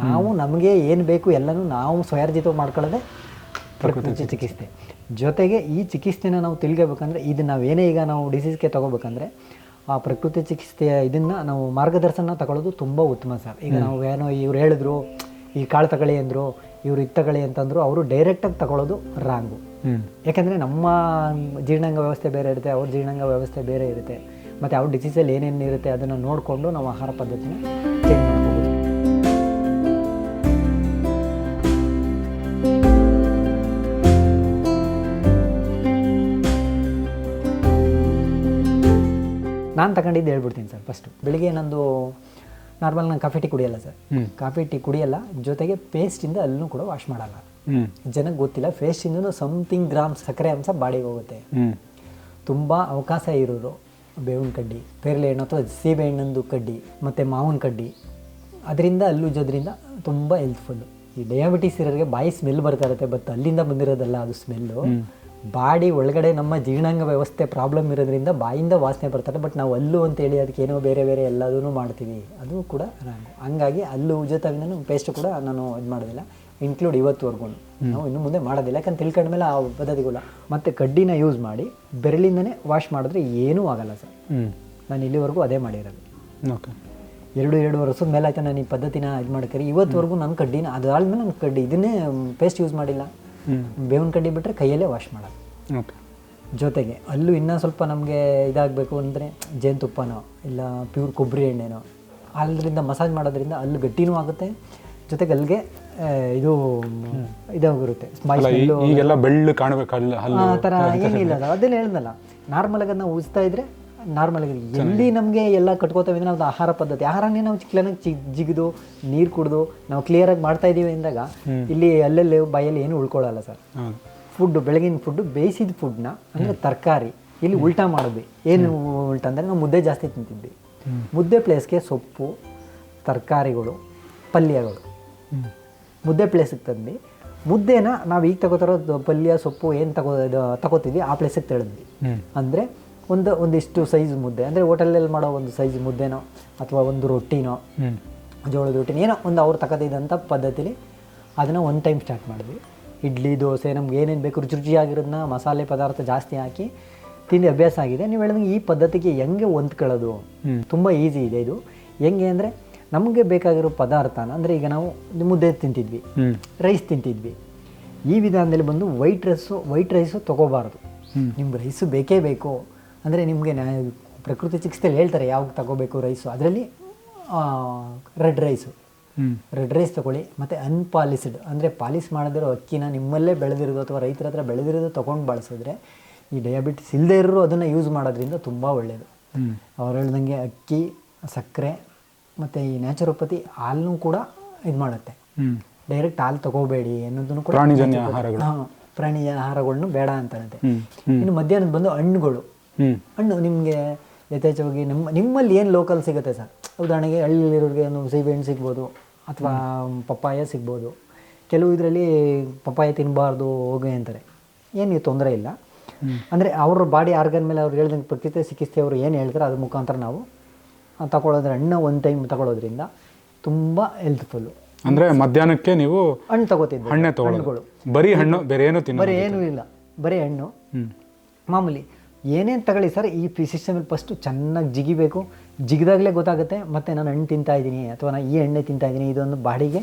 ನಾವು ನಮಗೆ ಏನು ಬೇಕು ಎಲ್ಲನೂ ನಾವು ಸ್ವಯಾರ್ಜಿತ ಮಾಡ್ಕೊಳ್ಳೋದೇ ಪ್ರಕೃತಿ ಚಿಕಿತ್ಸೆ. ಜೊತೆಗೆ ಈ ಚಿಕಿತ್ಸೆನ ನಾವು ತಿಳ್ಕೋಬೇಕಂದ್ರೆ ಇದು ಏನೇ ಈಗ ನಾವು ಡಿಸೀಸ್ಗೆ ತೊಗೋಬೇಕಂದ್ರೆ ಆ ಪ್ರಕೃತಿ ಚಿಕಿತ್ಸೆಯ ಇದನ್ನು ನಾವು ಮಾರ್ಗದರ್ಶನ ತಗೊಳ್ಳೋದು ತುಂಬ ಉತ್ತಮ ಸರ್. ಈಗ ನಾವು ಏನೋ ಇವ್ರು ಹೇಳಿದ್ರು ಈ ಕಾಳು ತಗೊಳ್ಳಿ ಅಂದರು ಇವ್ರು ಇದು ತಗೊಳ್ಳಿ ಅಂತಂದ್ರು ಅವರು ಡೈರೆಕ್ಟಾಗಿ ತಗೊಳ್ಳೋದು ರಾಂಗು ಯಾಕಂದರೆ ನಮ್ಮ ಜೀರ್ಣಾಂಗ ವ್ಯವಸ್ಥೆ ಬೇರೆ ಇರುತ್ತೆ ಅವ್ರ ಜೀರ್ಣಾಂಗ ವ್ಯವಸ್ಥೆ ಬೇರೆ ಇರುತ್ತೆ. ಮತ್ತು ಅವ್ರ ಡಿಸೀಸಲ್ಲಿ ಏನೇನು ಇರುತ್ತೆ ಅದನ್ನು ನೋಡಿಕೊಂಡು ನಾವು ಆಹಾರ ಪದ್ಧತಿನ ನಾನು ತಗೊಂಡಿದ್ದು ಹೇಳ್ಬಿಡ್ತೀನಿ ಸರ್ ಫಸ್ಟು ಬೆಳಿಗ್ಗೆ ನಂದು ನಾರ್ಮಲ್ ನಾನು ಕಾಫಿ ಟೀ ಕುಡಿಯಲ್ಲ ಸರ್. ಕಾಫಿ ಟೀ ಕುಡಿಯಲ್ಲ ಜೊತೆಗೆ ಪೇಸ್ಟಿಂದ ಅಲ್ಲೂ ಕೂಡ ವಾಶ್ ಮಾಡಲ್ಲ. ಜನಕ್ಕೆ ಗೊತ್ತಿಲ್ಲ ಪೇಸ್ಟಿಂದ ಸಮಥಿಂಗ್ ಗ್ರಾಮ್ ಸಕ್ಕರೆ ಅಂಶ ಬಾಡಿಗೆ ಹೋಗುತ್ತೆ. ತುಂಬ ಅವಕಾಶ ಇರೋರು ಬೇವಿನ ಕಡ್ಡಿ ಪೇರ್ಲೆ ಹಣ್ಣು ಅಥವಾ ಸೀಬೆ ಹಣ್ಣಂದು ಕಡ್ಡಿ ಮತ್ತು ಮಾವಿನ ಕಡ್ಡಿ. ಅದರಿಂದ ಅಲ್ಲುಜ್ಜೋದ್ರಿಂದ ತುಂಬ ಹೆಲ್ತ್ಫುಲ್ಲು ಈ ಡಯಾಬಿಟಿಸ್ ಇರೋರಿಗೆ ಬಾಯಿ ಸ್ಮೆಲ್ ಬರ್ತಾ ಇರುತ್ತೆ ಬಟ್ ಅಲ್ಲಿಂದ ಬಂದಿರೋದಲ್ಲ ಅದು ಸ್ಮೆಲ್ಲು ಬಾಡಿ ಒಳಗಡೆ ನಮ್ಮ ಜೀರ್ಣಾಂಗ ವ್ಯವಸ್ಥೆ ಪ್ರಾಬ್ಲಮ್ ಇರೋದ್ರಿಂದ ಬಾಯಿಂದ ವಾಸನೆ ಬರ್ತಾರೆ ಬಟ್ ನಾವು ಅಲ್ಲು ಅಂತೇಳಿ ಅದಕ್ಕೆ ಏನೋ ಬೇರೆ ಬೇರೆ ಎಲ್ಲದೂ ಮಾಡ್ತೀವಿ. ಅದು ಕೂಡ ರಾಂಗು ಹಂಗಾಗಿ ಅಲ್ಲು ಉಜ್ಜೋತಾಗಿಂದ ಪೇಸ್ಟ್ ಕೂಡ ನಾನು ಇದು ಮಾಡೋದಿಲ್ಲ. ಇನ್ಕ್ಲೂಡ್ ಇವತ್ತುವರೆಗೂ ನಾವು ಇನ್ನು ಮುಂದೆ ಮಾಡೋದಿಲ್ಲ ಯಾಕಂತ ತಿಳ್ಕೊಂಡ್ಮೇಲೆ ಆ ಪದ್ಧತಿಗಳ ಮತ್ತು ಕಡ್ಡಿನ ಯೂಸ್ ಮಾಡಿ ಬೆರಳಿಂದನೇ ವಾಶ್ ಮಾಡಿದ್ರೆ ಏನೂ ಆಗಲ್ಲ ಸರ್. ನಾನು ಇಲ್ಲಿವರೆಗೂ ಅದೇ ಮಾಡಿರೋದು. ಓಕೆ. ಎರಡು ಎರಡು ವರ್ಷದ ಮೇಲೆ ಆಯ್ತು ನಾನು ಈ ಪದ್ಧತಿನ ಇದು ಮಾಡ್ಕರಿ. ಇವತ್ತುವರೆಗೂ ನನ್ನ ಕಡ್ಡಿನ ಅದಾದ್ಮೇಲೆ ನನ್ನ ಕಡ್ಡಿ ಇದನ್ನೇ ಪೇಸ್ಟ್ ಯೂಸ್ ಮಾಡಿಲ್ಲ. ಬೇವಿನ ಕಡ್ಡಿ ಬಿಟ್ಟರೆ ಕೈಯಲ್ಲೇ ವಾಶ್ ಮಾಡೋದು. ಓಕೆ. ಜೊತೆಗೆ ಅಲ್ಲೂ ಇನ್ನೂ ಸ್ವಲ್ಪ ನಮಗೆ ಇದಾಗಬೇಕು ಅಂದರೆ ಜೇನುತುಪ್ಪನೋ ಇಲ್ಲ ಪ್ಯೂರ್ ಕೊಬ್ಬರಿ ಎಣ್ಣೆನೋ ಅಲ್ಲರಿಂದ ಮಸಾಜ್ ಮಾಡೋದ್ರಿಂದ ಅಲ್ಲಿ ಗಟ್ಟಿನೂ ಆಗುತ್ತೆ. ಜೊತೆಗೆ ಅಲ್ಲಿಗೆ ಇದು ಇದಾಗಿರುತ್ತೆ ಈಗೆಲ್ಲ ಬೆಳ್ಳು ಕಾಣಬೇಕು ಆ ಥರ ಏನಿಲ್ಲ ಅದನ್ನ ಅದನ್ನೇ ಹೇಳ್ದಲ್ಲ ನಾರ್ಮಲ್ ಆಗಿ ನಾವು ಉಜ್ತಾ ಇದ್ರೆ ನಾರ್ಮಲ್ ಆಗಿ ಎಲ್ಲಿ ನಮಗೆ ಎಲ್ಲ ಕಟ್ಕೋತೇವೆ ಅಂದರೆ ನಾವು ಆಹಾರ ಪದ್ಧತಿ. ಆಹಾರನೇ ನಾವು ಕ್ಲೀನಾಗಿ ಚಿ ಜಿಗಿದು ನೀರು ಕುಡಿದು ನಾವು ಕ್ಲಿಯರಾಗಿ ಮಾಡ್ತಾ ಇದ್ದೀವಿ ಅಂದಾಗ ಇಲ್ಲಿ ಅಲ್ಲಲ್ಲಿ ಬಾಯಲ್ಲಿ ಏನು ಉಳ್ಕೊಳ್ಳಲ್ಲ ಸರ್. ಫುಡ್ ಬೆಳಗಿನ ಫುಡ್ ಬೇಯಿಸಿದ ಫುಡ್ನ ಅಂದರೆ ತರಕಾರಿ ಇಲ್ಲಿ ಉಲ್ಟಾ ಮಾಡಿದ್ವಿ. ಏನು ಉಲ್ಟಾ ಅಂದರೆ ನಾವು ಮುದ್ದೆ ಜಾಸ್ತಿ ತಿಂತಿದ್ವಿ. ಮುದ್ದೆ ಪ್ಲೇಸ್ಗೆ ಸೊಪ್ಪು ತರಕಾರಿಗಳು ಪಲ್ಯಗಳು. ಮುದ್ದೆ ಪ್ಲೇಸಿಗೆ ತಂದು ಮುದ್ದೆನ ನಾವು ಈಗ ತಗೋತಾರೋ ಪಲ್ಯ ಸೊಪ್ಪು ಏನು ತಗೋ ತಗೋತಿದ್ವಿ ಆ ಪ್ಲೇಸಿಗೆ ತೆಳೆದ್ವಿ. ಅಂದರೆ ಒಂದು ಒಂದಿಷ್ಟು ಸೈಜ್ ಮುದ್ದೆ. ಅಂದರೆ ಹೋಟೆಲಲ್ಲಿ ಮಾಡೋ ಒಂದು ಸೈಜ್ ಮುದ್ದೆನೋ ಅಥವಾ ಒಂದು ರೊಟ್ಟಿನೋ ಜೋಳದ ರೊಟ್ಟಿನ ಏನೋ ಒಂದು ಅವ್ರು ತಗೋತಿದ್ದಂಥ ಪದ್ಧತಿಲಿ ಅದನ್ನು ಒನ್ ಟೈಮ್ ಸ್ಟಾರ್ಟ್ ಮಾಡಿದ್ವಿ. ಇಡ್ಲಿ ದೋಸೆ ನಮ್ಗೆ ಏನೇನು ಬೇಕು ರುಚಿ ರುಚಿಯಾಗಿರೋದನ್ನ ಮಸಾಲೆ ಪದಾರ್ಥ ಜಾಸ್ತಿ ಹಾಕಿ ತಿಂದು ಅಭ್ಯಾಸ ಆಗಿದೆ. ನೀವು ಹೇಳಿದಂಗೆ ಈ ಪದ್ಧತಿಗೆ ಹೆಂಗೆ ಹೊಂದ್ಕೊಳ್ಳೋದು. ತುಂಬ ಈಸಿ ಇದೆ ಇದು. ಹೆಂಗೆ ಅಂದರೆ ನಮಗೆ ಬೇಕಾಗಿರೋ ಪದಾರ್ಥನ ಅಂದರೆ ಈಗ ನಾವು ಮುದ್ದೆ ತಿಂತಿದ್ವಿ ರೈಸ್ ತಿಂತಿದ್ವಿ. ಈ ವಿಧಾನದಲ್ಲಿ ಬಂದು ವೈಟ್ ರೈಸು ವೈಟ್ ರೈಸು ತೊಗೋಬಾರ್ದು. ನಿಮ್ಗೆ ರೈಸು ಬೇಕೇ ಬೇಕು. ಅಂದರೆ ನಿಮಗೆ ಪ್ರಕೃತಿ ಚಿಕಿತ್ಸೆಯಲ್ಲಿ ಹೇಳ್ತಾರೆ ಯಾವಾಗ ತಗೋಬೇಕು ರೈಸು ಅದರಲ್ಲಿ ರೆಡ್ ರೈಸು ರೆಡ್ ರೈಸ್ ತಗೊಳ್ಳಿ. ಮತ್ತು ಅನ್ಪಾಲಿಸ್ಡ್ ಅಂದರೆ ಪಾಲಿಸ್ ಮಾಡದಿರೋ ಅಕ್ಕಿನ ನಿಮ್ಮಲ್ಲೇ ಬೆಳೆದಿರೋದು ಅಥವಾ ರೈತರ ಹತ್ರ ಬೆಳೆದಿರೋದು ತೊಗೊಂಡು ಬಳಸಿದ್ರೆ ಈ ಡಯಾಬಿಟಿಸ್ ಇಲ್ಲದೇ ಇರೋರು ಅದನ್ನು ಯೂಸ್ ಮಾಡೋದ್ರಿಂದ ತುಂಬ ಒಳ್ಳೆಯದು ಅವ್ರು ಹೇಳ್ದಂಗೆ ಅಕ್ಕಿ ಸಕ್ಕರೆ ಮತ್ತು ಈ ನ್ಯಾಚುರೋಪತಿ ಹಾಲನ್ನು ಕೂಡ ಇದು ಮಾಡುತ್ತೆ. ಡೈರೆಕ್ಟ್ ಹಾಲು ತಗೋಬೇಡಿ ಅನ್ನೋದನ್ನು ಕೂಡ ಪ್ರಾಣಿಜನ್ಯ ಆಹಾರಗಳು. ಹಾಂ ಪ್ರಾಣಿ ಆಹಾರಗಳನ್ನು ಬೇಡ ಹ್ಮ್. ಇನ್ನು ಮಧ್ಯಾಹ್ನದ ಬಂದು ಹಣ್ಣುಗಳು. ಹಣ್ಣು ನಿಮಗೆ ಯಥೇಚ್ಛವಾಗಿ ನಿಮ್ಮ ನಿಮ್ಮಲ್ಲಿ ಏನು ಲೋಕಲ್ ಸಿಗುತ್ತೆ ಸರ್? ಉದಾಹರಣೆಗೆ ಹಳ್ಳಿಲಿರೋರಿಗೆ ಒಂದು ಸೀಬೆಹಣ್ಣು ಸಿಗ್ಬೋದು ಅಥವಾ ಪಪ್ಪಾಯ ಸಿಗ್ಬೋದು. ಕೆಲವು ಇದರಲ್ಲಿ ಪಪ್ಪಾಯ ತಿನ್ನಬಾರ್ದು ಹೋಗಿ ಅಂತಾರೆ. ಏನು ತೊಂದರೆ ಇಲ್ಲ. ಅಂದರೆ ಅವ್ರ ಬಾಡಿ ಆರ್ಗನ್ ಮೇಲೆ ಅವ್ರು ಹೇಳ್ದಂಗೆ ಪ್ರಕೃತಿ ಚಿಕಿತ್ಸೆ ಅವರು ಏನು ಹೇಳ್ತಾರೆ ಅದ್ರ ಮುಖಾಂತರ ನಾವು ತಗೊಳ್ಳೋದ್ರೆ ಹಣ್ಣು ಒಂದು ಟೈಮ್ ತಗೊಳ್ಳೋದ್ರಿಂದ ತುಂಬ ಹೆಲ್ತ್ಫುಲ್ಲು ಅಂದರೆ ಮಧ್ಯಾಹ್ನಕ್ಕೆ ನೀವು ಹಣ್ಣು ತಗೋತಿದ್ದೆ. ಹಣ್ಣೆ ತಗೊಳ್ಳೋದು ಬರೀ ಹಣ್ಣು ಬೇರೆ ಏನು ತಿನ್ನೋ ಬರೀ ಏನೂ ಇಲ್ಲ. ಬರೀ ಹಣ್ಣು. ಮಾಮೂಲಿ ಏನೇನು ತಗೊಳ್ಳಿ ಸರ್ ಈ ಪಿ ಮೇಲೆ ಫಸ್ಟು ಚೆನ್ನಾಗಿ ಜಿಗಿಬೇಕು. ಜಿಗಿದಾಗಲೇ ಗೊತ್ತಾಗುತ್ತೆ ಮತ್ತು ನಾನು ಹಣ್ಣು ತಿಂತಾ ಇದ್ದೀನಿ ಅಥವಾ ನಾನು ಈ ಎಣ್ಣೆ ತಿಂತಾ ಇದ್ದೀನಿ ಇದೊಂದು ಬಾಡಿಗೆ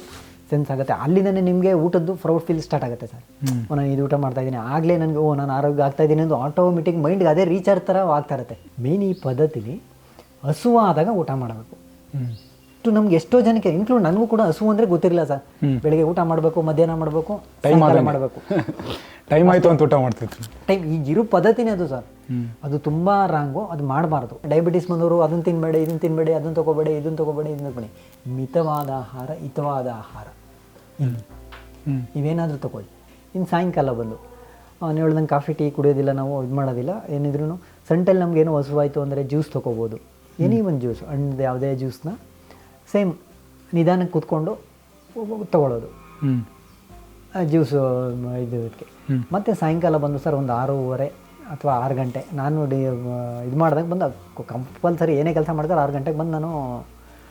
ಸೆನ್ಸ್ ಆಗುತ್ತೆ. ಅಲ್ಲಿಂದನೇ ನಿಮಗೆ ಊಟದ್ದು ಫ್ರೌಡ್ ಫೀಲ್ ಸ್ಟಾರ್ಟ್ ಆಗುತ್ತೆ ಸರ್. ಓ ನಾನು ಇದು ಊಟ ಮಾಡ್ತಾ ಇದ್ದೀನಿ ಆಗಲೇ ನನಗೆ ಓ ನಾನು ಆರೋಗ್ಯ ಆಗ್ತಾ ಇದ್ದೀನಿ ಅಂತ ಆಟೋಮೆಟಿಕ್ ಮೈಂಡ್ಗೆ ಅದೇ ರೀಚಾರ್ಜ್ ಥರ ಆಗ್ತಾ ಇರುತ್ತೆ. ಮೇನ್ ಈ ಪದ್ಧತಿಲಿ ಹಸುವಾದಾಗ ಊಟ ಮಾಡಬೇಕು. ಇಷ್ಟು ನಮ್ಗೆ ಎಷ್ಟೋ ಜನಕ್ಕೆ ಇನ್ಕ್ಲೂಡ್ ನನಗೂ ಕೂಡ ಹಸು ಅಂದರೆ ಗೊತ್ತಿರಲಿಲ್ಲ ಸರ್. ಬೆಳಿಗ್ಗೆ ಊಟ ಮಾಡಬೇಕು ಮಧ್ಯಾಹ್ನ ಮಾಡಬೇಕು ಟೈಮ್ ಮಾಡಬೇಕು. ಟೈಮ್ ಆಯಿತು ಅಂತ ಊಟ ಮಾಡ್ತಿತ್ತು ಟೈಮ್ ಈಗಿರೋ ಪದ್ಧತಿನೇ ಅದು ಸರ್. ಅದು ತುಂಬ ರಾಂಗು ಅದು ಮಾಡಬಾರ್ದು. ಡಯಾಬಿಟಿಸ್ ಬಂದವರು ಅದನ್ನ ತಿನ್ಬೇಡಿ ಇದನ್ನ ತಿನ್ಬೇಡಿ ಅದನ್ನು ತಗೋಬೇಡಿ ಇದನ್ನು ತಗೋಬೇಡಿ ಇದನ್ನ ತೊಗೊಬೇಡಿ. ಮಿತವಾದ ಆಹಾರ ಹಿತವಾದ ಆಹಾರ. ನೀವೇನಾದರೂ ತಗೊಳ್ಳಿ. ಇನ್ನು ಸಾಯಂಕಾಲ ಬಂದು ನೀವು ಹೇಳ್ದಂಗೆ ಕಾಫಿ ಟೀ ಕುಡಿಯೋದಿಲ್ಲ ನಾವು ಇದು ಮಾಡೋದಿಲ್ಲ ಏನಿದ್ರು ಸಂಟಲ್ಲಿ ನಮಗೇನು ಹಸುವಾಯಿತು ಅಂದರೆ ಜ್ಯೂಸ್ ತೊಗೋಬೋದು. ಎನಿ ಒಂದು ಜ್ಯೂಸ್ ಹಣ್ಣು ಯಾವುದೇ ಜ್ಯೂಸ್ನ ಸೇಮ್ ನಿಧಾನಕ್ಕೆ ಕೂತ್ಕೊಂಡು ತೊಗೊಳ್ಳೋದು ಜ್ಯೂಸು ಜ್ಯೂಸ್ ಇದು ಇದಕ್ಕೆ. ಮತ್ತು ಸಾಯಂಕಾಲ ಬಂದು ಸರ್ ಒಂದು ಆರೂವರೆ ಅಥವಾ ಆರು ಗಂಟೆ. ನಾನು ಡಿ ಇದು ಮಾಡಿದಾಗ ಬಂದು ಕಂಪಲ್ಸರಿ ಏನೇ ಕೆಲಸ ಮಾಡಿದ್ರೆ ಆರು ಗಂಟೆಗೆ ಬಂದು ನಾನು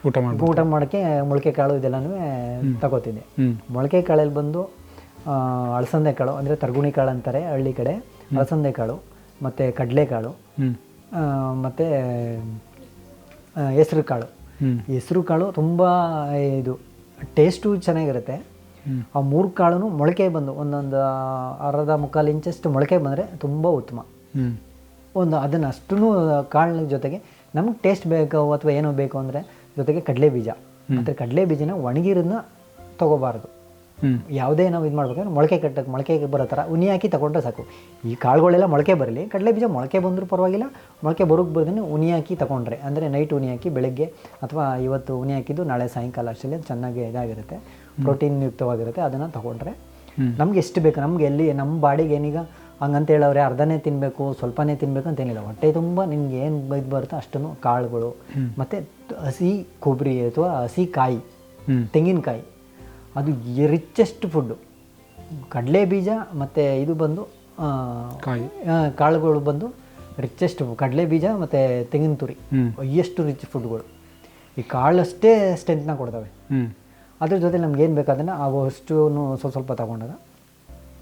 ಊಟ ಮಾಡಿ ಊಟ ಮಾಡೋಕ್ಕೆ ಮೊಳಕೆ ಕಾಳು ಇದೆಲ್ಲನೂ ತಗೋತಿದ್ದೆ. ಮೊಳಕೆ ಕಾಳಲ್ಲಿ ಬಂದು ಅಳಸಂದೆ ಕಾಳು ಅಂದರೆ ತರ್ಗುಣಿ ಕಾಳು ಅಂತಾರೆ ಹಳ್ಳಿ ಕಡೆ. ಅಳಸಂದೆ ಕಾಳು ಮತ್ತು ಕಡಲೆಕಾಳು ಮತ್ತು ಹೆಸ್ರು ಕಾಳು. ಹೆಸರು ಕಾಳು ತುಂಬ ಇದು ಟೇಸ್ಟು ಚೆನ್ನಾಗಿರುತ್ತೆ. ಆ ಮೂರು ಕಾಳು ಮೊಳಕೆ ಬಂದು ಒಂದೊಂದು ಅರ್ಧ ಮುಕ್ಕಾಲು ಇಂಚಷ್ಟು ಮೊಳಕೆ ಬಂದರೆ ತುಂಬ ಉತ್ತಮ. ಒಂದು ಅದನ್ನು ಅಷ್ಟೂ ಕಾಳಿನ ಜೊತೆಗೆ ನಮ್ಗೆ ಟೇಸ್ಟ್ ಬೇಕು ಅಥವಾ ಏನೋ ಬೇಕು ಅಂದರೆ ಜೊತೆಗೆ ಕಡಲೆ ಬೀಜ ಅಂದರೆ ಕಡಲೆ ಬೀಜನ ಒಣಗಿರೋದನ್ನ ತೊಗೋಬಾರ್ದು. ಯಾವುದೇ ನಾವು ಇದು ಮಾಡ್ಬೇಕಂದ್ರೆ ಮೊಳಕೆ ಕಟ್ಟಕ್ಕೆ ಮೊಳಕೆ ಬರೋ ಥರ ಉನಿ ಹಾಕಿ ತಗೊಂಡ್ರೆ ಸಾಕು. ಈ ಕಾಳುಗಳೆಲ್ಲ ಮೊಳಕೆ ಬರಲಿ ಕಡಲೆ ಬೀಜ ಮೊಳಕೆ ಬಂದರೂ ಪರವಾಗಿಲ್ಲ ಮೊಳಕೆ ಬರೋಕ್ಕೆ ಬರ್ದೇ ಉನಿ ಹಾಕಿ ತಗೊಂಡ್ರೆ ಅಂದರೆ ನೈಟ್ ಉನಿ ಹಾಕಿ ಬೆಳಗ್ಗೆ ಅಥವಾ ಇವತ್ತು ಉನಿ ಹಾಕಿದ್ದು ನಾಳೆ ಸಾಯಂಕಾಲ ಅಷ್ಟರಲ್ಲಿ ಚೆನ್ನಾಗಿ ಇದಾಗಿರುತ್ತೆ ಪ್ರೋಟೀನ್ ಯುಕ್ತವಾಗಿರುತ್ತೆ ಅದನ್ನು ತೊಗೊಂಡ್ರೆ. ನಮ್ಗೆ ಎಷ್ಟು ಬೇಕು ನಮ್ಗೆ ಎಲ್ಲಿ ನಮ್ಮ ಬಾಡಿಗೆ ಏನೀಗ ಹಂಗಂತ ಹೇಳವ್ರೆ ಅರ್ಧನೇ ತಿನ್ನಬೇಕು ಸ್ವಲ್ಪನೇ ತಿನ್ನಬೇಕು ಅಂತ ಏನಿಲ್ಲ. ಹೊಟ್ಟೆ ತುಂಬ ನಿಮ್ಗೆ ಏನು ಇದು ಬರುತ್ತೋ ಅಷ್ಟನ್ನು ಕಾಳುಗಳು ಮತ್ತು ಹಸಿ ಕೊಬ್ಬರಿ ಅಥವಾ ಹಸಿ ಕಾಯಿ ತೆಂಗಿನಕಾಯಿ ಅದು ರಿಚೆಸ್ಟ್ ಫುಡ್ಡು ಕಡಲೆ ಬೀಜ ಮತ್ತು ಇದು ಬಂದು ಕಾಯಿ. ಕಾಳುಗಳು ಬಂದು ರಿಚೆಸ್ಟ್ ಕಡಲೆ ಬೀಜ ಮತ್ತು ತೆಂಗಿನ ತುರಿ. ಎಷ್ಟು ರಿಚ್ ಫುಡ್ಗಳು ಈ ಕಾಳಷ್ಟೇ ಸ್ಟ್ರೆಂತ್ನ ಕೊಡ್ತವೆ. ಅದ್ರ ಜೊತೆ ನಮ್ಗೆ ಏನು ಬೇಕು ಆ ಅವಷ್ಟು ಸ್ವಲ್ಪ ಸ್ವಲ್ಪ ತಗೊಂಡಾಗ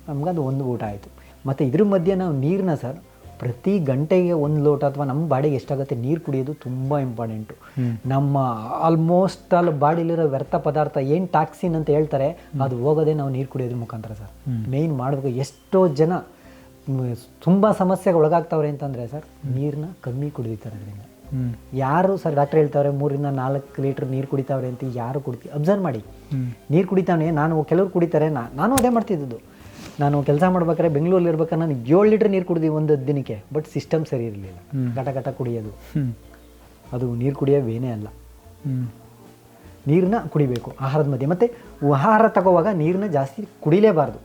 ನಮ್ಗೆ ಅದು ಒಂದು ಊಟ ಆಯಿತು. ಮತ್ತು ಇದ್ರ ಮಧ್ಯೆ ನಾವು ನೀರನ್ನ ಸರ್ ಪ್ರತಿ ಗಂಟೆಗೆ ಒಂದು ಲೋಟ ಅಥವಾ ನಮ್ಮ ಬಾಡಿಗೆ ಎಷ್ಟಾಗುತ್ತೆ ನೀರು ಕುಡಿಯೋದು ತುಂಬ ಇಂಪಾರ್ಟೆಂಟು ನಮ್ಮ ಆಲ್ಮೋಸ್ಟ್ ಆಲ್ ಬಾಡಿಲಿರೋ ವ್ಯರ್ಥ ಪದಾರ್ಥ ಏನು ಟಾಕ್ಸಿನ್ ಅಂತ ಹೇಳ್ತಾರೆ ಅದು ಹೋಗೋದೇ ನಾವು ನೀರು ಕುಡಿಯೋದ್ರ ಮುಖಾಂತರ ಸರ್. ಮೇಯ್ನ್ ಮಾಡಬೇಕು ಎಷ್ಟೋ ಜನ ತುಂಬ ಸಮಸ್ಯೆಗೆ ಒಳಗಾಗ್ತಾವ್ರೆ ಅಂತಂದರೆ ಸರ್ ನೀರನ್ನ ಕಮ್ಮಿ ಕುಡಿದಿರ್ತಾರೆ ಅದರಿಂದ ಯಾರು ಸರ್ ಡಾಕ್ಟರ್ ಹೇಳ್ತಾವ್ರೆ ಮೂರಿಂದ ನಾಲ್ಕು ಲೀಟ್ರ್ ನೀರು ಕುಡಿತಾವ್ರೆ ಅಂತ ಯಾರು ಕುಡಿತೀವಿ ಅಬ್ಸರ್ವ್ ಮಾಡಿ. ನೀರು ಕುಡಿತಾನೆ ನಾನು ಕೆಲವ್ರು ಕುಡಿತಾರೆ ನಾನು ಅದೇ ಮಾಡ್ತಿದ್ದದ್ದು. ನಾನು ಕೆಲಸ ಮಾಡ್ಬೇಕಾದ್ರೆ ಬೆಂಗಳೂರಲ್ಲಿ ಇರ್ಬೇಕಾದ್ರೆ ನಾನು ಏಳು ಲೀಟ್ರ್ ನೀರು ಕುಡಿದಿ ಒಂದು ದಿನಕ್ಕೆ ಬಟ್ ಸಿಸ್ಟಮ್ ಸರಿ ಇರಲಿಲ್ಲ. ಗಟ ಗಟ ಕುಡಿಯೋದು. ಅದು ನೀರು ಕುಡಿಯೋ ವೇನೇ ಅಲ್ಲ. ನೀರನ್ನ ಕುಡಿಬೇಕು ಆಹಾರದ ಮಧ್ಯೆ. ಮತ್ತು ಆಹಾರ ತಗೋವಾಗ ನೀರನ್ನ ಜಾಸ್ತಿ ಕುಡಿಲೇಬಾರ್ದು.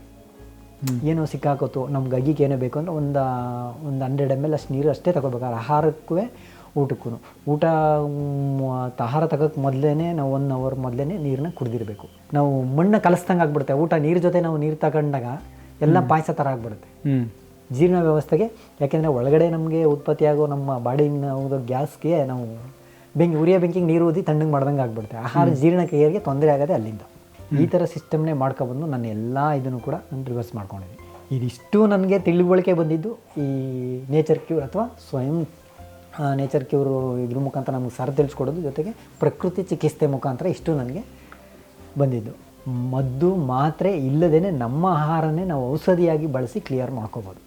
ಏನೋ ಸಿಕ್ಕಾಕೋತು ನಮ್ಗೆ ಅಗಿಗೆ ಏನೋ ಬೇಕು ಅಂದ್ರೆ ಒಂದು ಒಂದು ಹಂಡ್ರೆಡ್ ಎಂ ಎಲ್ ಅಷ್ಟು ನೀರು ಅಷ್ಟೇ ತಗೋಬೇಕಾದ್ರೆ ಆಹಾರಕ್ಕೂ ಊಟಕ್ಕೂ ಊಟ ಆಹಾರ ತಗೋಕ್ಕೆ ಮೊದಲೇ ನಾವು ಒನ್ ಅವರ್ ಮೊದಲೇ ನೀರನ್ನ ಕುಡಿದಿರಬೇಕು. ನಾವು ಮಣ್ಣು ಕಲಸ್ದಂಗೆ ಆಗ್ಬಿಡುತ್ತೆ. ಊಟ ನೀರು ಜೊತೆ ನಾವು ನೀರು ತಗೊಂಡಾಗ ಎಲ್ಲ ಪಾಯಸ ಥರ ಆಗ್ಬಿಡುತ್ತೆ. ಜೀರ್ಣ ವ್ಯವಸ್ಥೆಗೆ ಯಾಕೆಂದರೆ ಒಳಗಡೆ ನಮಗೆ ಉತ್ಪತ್ತಿಯಾಗೋ ನಮ್ಮ ಬಾಡಿನ ಹೋಗೋ ಗ್ಯಾಸ್ಗೆ ನಾವು ಬೆಂಕಿ ಉರಿಯ ಬೆಂಕಿಗೆ ನೀರು ಊದಿ ತಣ್ಣಗೆ ಮಾಡ್ದಂಗೆ ಆಗ್ಬಿಡುತ್ತೆ. ಆಹಾರ ಜೀರ್ಣಕ್ರಿಯೆಗೆ ತೊಂದರೆ ಆಗೋದೇ ಅಲ್ಲಿಂದ. ಈ ಥರ ಸಿಸ್ಟಮ್ನೇ ಮಾಡ್ಕೊಬಂದು ನಾನು ಎಲ್ಲ ಇದನ್ನು ಕೂಡ ನಾನು ರಿವರ್ಸ್ ಮಾಡ್ಕೊಂಡಿದ್ದೀನಿ. ಇದಿಷ್ಟು ನನಗೆ ತಿಳುವಳಿಕೆ ಬಂದಿದ್ದು ಈ ನೇಚರ್ ಕ್ಯೂರ್ ಅಥವಾ ಸ್ವಯಂ ನೇಚರ್ ಕ್ಯೂರು ಇದ್ರ ಮುಖಾಂತರ ನಮಗೆ ಸರ್ ತಿಳಿಸ್ಕೊಡೋದು ಜೊತೆಗೆ ಪ್ರಕೃತಿ ಚಿಕಿತ್ಸೆ ಮುಖಾಂತರ ಇಷ್ಟು ನನಗೆ ಬಂದಿದ್ದು. ಮದ್ದು ಮಾತ್ರೆ ಇಲ್ಲದೇ ನಮ್ಮ ಆಹಾರನೇ ನಾವು ಔಷಧಿಯಾಗಿ ಬಳಸಿ ಕ್ಲಿಯರ್ ಮಾಡ್ಕೋಬೋದು.